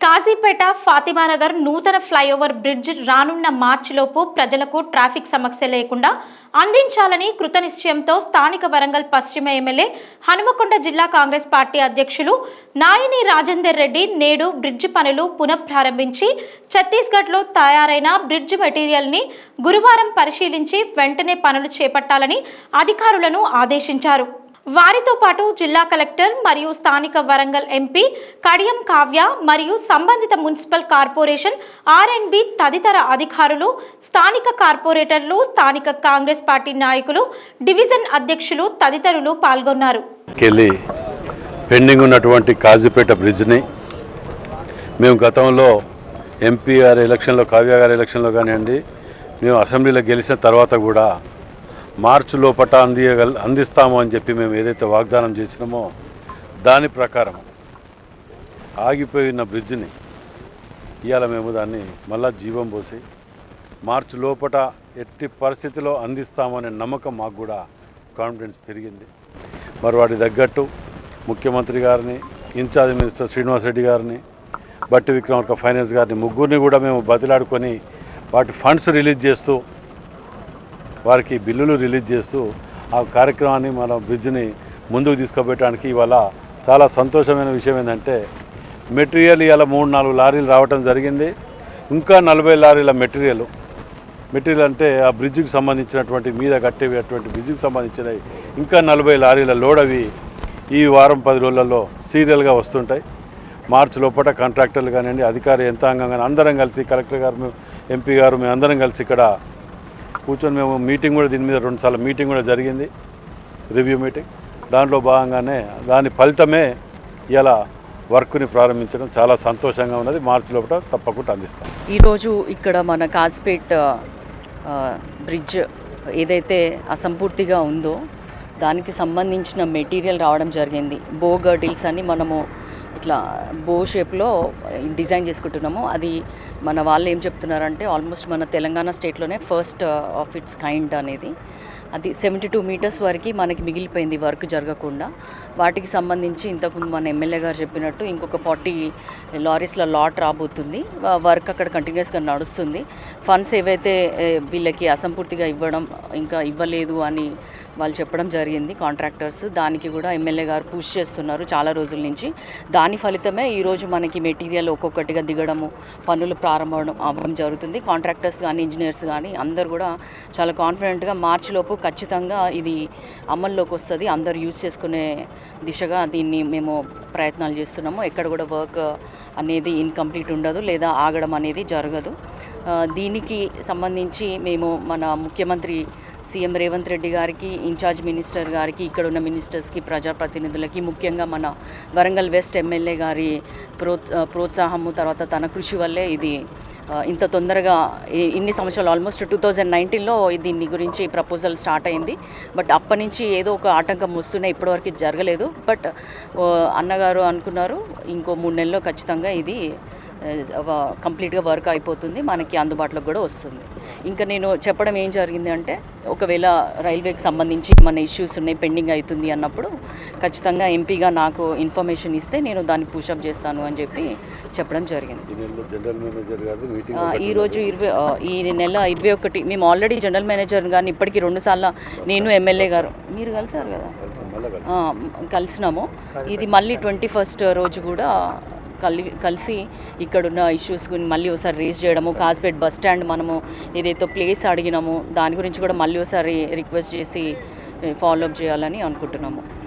కాజీపేట ఫాతిమానగర్ నూతన flyover bridge రానున్న మార్చిలోపు ప్రజలకు ట్రాఫిక్ సమస్య లేకుండా అందించాలని కృతనిశ్చయంతో స్థానిక వరంగల్ పశ్చిమ ఎమ్మెల్యే హనుమకొండ జిల్లా కాంగ్రెస్ పార్టీ అధ్యక్షులు నాయని రాజేందర్ రెడ్డి నేడు బ్రిడ్జ్ పనులు పునఃప్రారంభించి ఛత్తీస్గఢ్లో తయారైన బ్రిడ్జ్ మెటీరియల్ని గురువారం పరిశీలించి వెంటనే పనులు చేపట్టాలని అధికారులను ఆదేశించారు. వారితో పాటు జిల్లా కలెక్టర్ మరియు స్థానిక వరంగల్ ఎంపీ కడియం కావ్య మరియు సంబంధిత మున్సిపల్ కార్పొరేషన్ ఆర్ఎండ్బి తదితర అధికారులు స్థానిక కార్పొరేటర్లు స్థానిక కాంగ్రెస్ పార్టీ నాయకులు డివిజన్ అధ్యక్షులు తదితరులు పాల్గొన్నారు. పెండింగ్ ఉన్నటువంటి కాజీపేట బ్రిడ్జ్ని మేము గతంలో ఎంపీ గారి ఎలక్షన్లో కావ్య గారి ఎలక్షన్లో కానివ్వండి మేము అసెంబ్లీలో గెలిచిన తర్వాత కూడా మార్చి లోపట అందియగల అందిస్తాము అని చెప్పి మేము ఏదైతే వాగ్దానం చేసినామో దాని ప్రకారం ఆగిపోయిన బ్రిడ్జ్ని ఇవాళ మేము దాన్ని మళ్ళా జీవం పోసి మార్చి లోపట ఎట్టి పరిస్థితిలో అందిస్తామనే నమ్మకం మాకు కూడా కాన్ఫిడెన్స్ పెరిగింది. మరి వాటి తగ్గట్టు ముఖ్యమంత్రి గారిని ఇన్ఛార్జ్ మినిస్టర్ శ్రీనివాస్ రెడ్డి గారిని బట్టి విక్రమార్క ఫైనాన్స్ గారిని ముగ్గురిని కూడా మేము బతిలాడుకొని వాటి ఫండ్స్ రిలీజ్ చేస్తూ వారికి బిల్లులు రిలీజ్ చేస్తూ ఆ కార్యక్రమాన్ని మన బ్రిడ్జ్ని ముందుకు తీసుకుపోయడానికి ఇవాళ చాలా సంతోషమైన విషయం ఏంటంటే మెటీరియల్ ఇవాళ మూడు నాలుగు లారీలు రావటం జరిగింది. ఇంకా నలభై లారీల మెటీరియల్ మెటీరియల్ అంటే ఆ బ్రిడ్జికి సంబంధించినటువంటి మీద కట్టేవి అటువంటి బ్రిడ్జికి సంబంధించినవి. ఇంకా నలభై లారీల లోడ్ అవి ఈ వారం పది రోజులలో సీరియల్గా వస్తుంటాయి. మార్చి లోపల కాంట్రాక్టర్లు కానివ్వండి అధికార యంత్రాంగం కానీ అందరం కలిసి కలెక్టర్ గారు మేము ఎంపీ గారు మేము అందరం కలిసి ఇక్కడ కూర్చొని మేము మీటింగ్ కూడా దీని మీద రెండుసార్లు మీటింగ్ కూడా జరిగింది రివ్యూ మీటింగ్. దాంట్లో భాగంగానే దాని ఫలితమే ఇలా వర్క్ని ప్రారంభించడం చాలా సంతోషంగా ఉన్నది. మార్చి లోపల తప్పకుండా అందిస్తాం. ఈరోజు ఇక్కడ మన కాజ్పేట్ బ్రిడ్జ్ ఏదైతే అసంపూర్తిగా ఉందో దానికి సంబంధించిన మెటీరియల్ రావడం జరిగింది. బోగర్డిల్స్ అని మనము ఇట్లా బో షేప్లో డిజైన్ చేసుకుంటున్నాము. అది మన వాళ్ళు ఏం చెప్తున్నారంటే ఆల్మోస్ట్ మన తెలంగాణ స్టేట్లోనే ఫస్ట్ ఆఫ్ ఇట్స్ కైండ్ అనేది. అది సెవెంటీ టూ మీటర్స్ వరకు మనకి మిగిలిపోయింది వర్క్ జరగకుండా. వాటికి సంబంధించి ఇంతకుముందు మన ఎమ్మెల్యే గారు చెప్పినట్టు ఇంకొక ఫార్టీ లారీస్ల లాట్ రాబోతుంది. వర్క్ అక్కడ కంటిన్యూస్గా నడుస్తుంది. ఫండ్స్ ఏవైతే వీళ్ళకి అసంపూర్తిగా ఇవ్వడం ఇంకా ఇవ్వలేదు అని వాళ్ళు చెప్పడం జరిగింది కాంట్రాక్టర్స్. దానికి కూడా ఎమ్మెల్యే గారు పుష్ చేస్తున్నారు చాలా రోజుల నుంచి. దాని ఫలితమే ఈరోజు మనకి మెటీరియల్ ఒక్కొక్కటిగా దిగడము పనులు ప్రారంభం అవ్వడం జరుగుతుంది. కాంట్రాక్టర్స్ కానీ ఇంజనీర్స్ కానీ అందరు కూడా చాలా కాన్ఫిడెంట్గా మార్చి లోపు ఖచ్చితంగా ఇది అమల్లోకి వస్తుంది. అందరు యూజ్ చేసుకునే దిశగా దీన్ని మేము ప్రయత్నాలు చేస్తున్నాము. ఎక్కడ కూడా వర్క్ అనేది ఇన్కంప్లీట్ ఉండదు లేదా ఆగడం అనేది జరగదు. దీనికి సంబంధించి మేము మన ముఖ్యమంత్రి సీఎం రేవంత్ రెడ్డి గారికి ఇన్ఛార్జ్ మినిస్టర్ గారికి ఇక్కడ ఉన్న మినిస్టర్స్కి ప్రజాప్రతినిధులకి ముఖ్యంగా మన వరంగల్ వెస్ట్ ఎమ్మెల్యే గారి ప్రో ప్రోత్సాహము తర్వాత తన కృషి వల్లే ఇది ఇంత తొందరగా ఇన్ని సంవత్సరాలు ఆల్మోస్ట్ టూ థౌజండ్ నైన్టీన్లో దీని గురించి ప్రపోజల్ స్టార్ట్ అయింది. బట్ అప్పటి నుంచి ఏదో ఒక ఆటంకం వస్తున్నా ఇప్పటివరకు జరగలేదు. బట్ అన్నగారు అనుకున్నారు ఇంకో మూడు నెలల్లో ఖచ్చితంగా ఇది కంప్లీట్గా వర్క్ అయిపోతుంది మనకి అందుబాటులోకి కూడా వస్తుంది. ఇంకా నేను చెప్పడం ఏం జరిగింది అంటే ఒకవేళ రైల్వేకి సంబంధించి మన ఇష్యూస్ ఉన్నాయి పెండింగ్ అవుతుంది అన్నప్పుడు ఖచ్చితంగా ఎంపీగా నాకు ఇన్ఫర్మేషన్ ఇస్తే నేను దాన్ని పుషప్ చేస్తాను అని చెప్పి చెప్పడం జరిగింది. ఈ నెలలో జనరల్ మేనేజర్ గారు ఆ, మీటింగ్ ఈ రోజు ఇరవై ఈ నెల ఇరవై ఒకటి మేము ఆల్రెడీ జనరల్ మేనేజర్ గారిని ఇప్పటికీ రెండు సార్లు నేను ఎమ్మెల్యే గారు మీరు కలిసారు కదా? కలిసినాము. ఇది మళ్ళీ ట్వంటీ ఫస్ట్ రోజు కూడా కలి కలిసి ఇక్కడున్న ఇష్యూస్ గురించి మళ్ళీ ఒకసారి రేస్ చేయడము. కాజ్పేట్ బస్ స్టాండ్ మనము ఏదైతే ప్లేస్ అడిగినామో దాని గురించి కూడా మళ్ళీ ఒకసారి రిక్వెస్ట్ చేసి eh, ఫాలోఅప్ చేయాలని అనుకుంటున్నాము.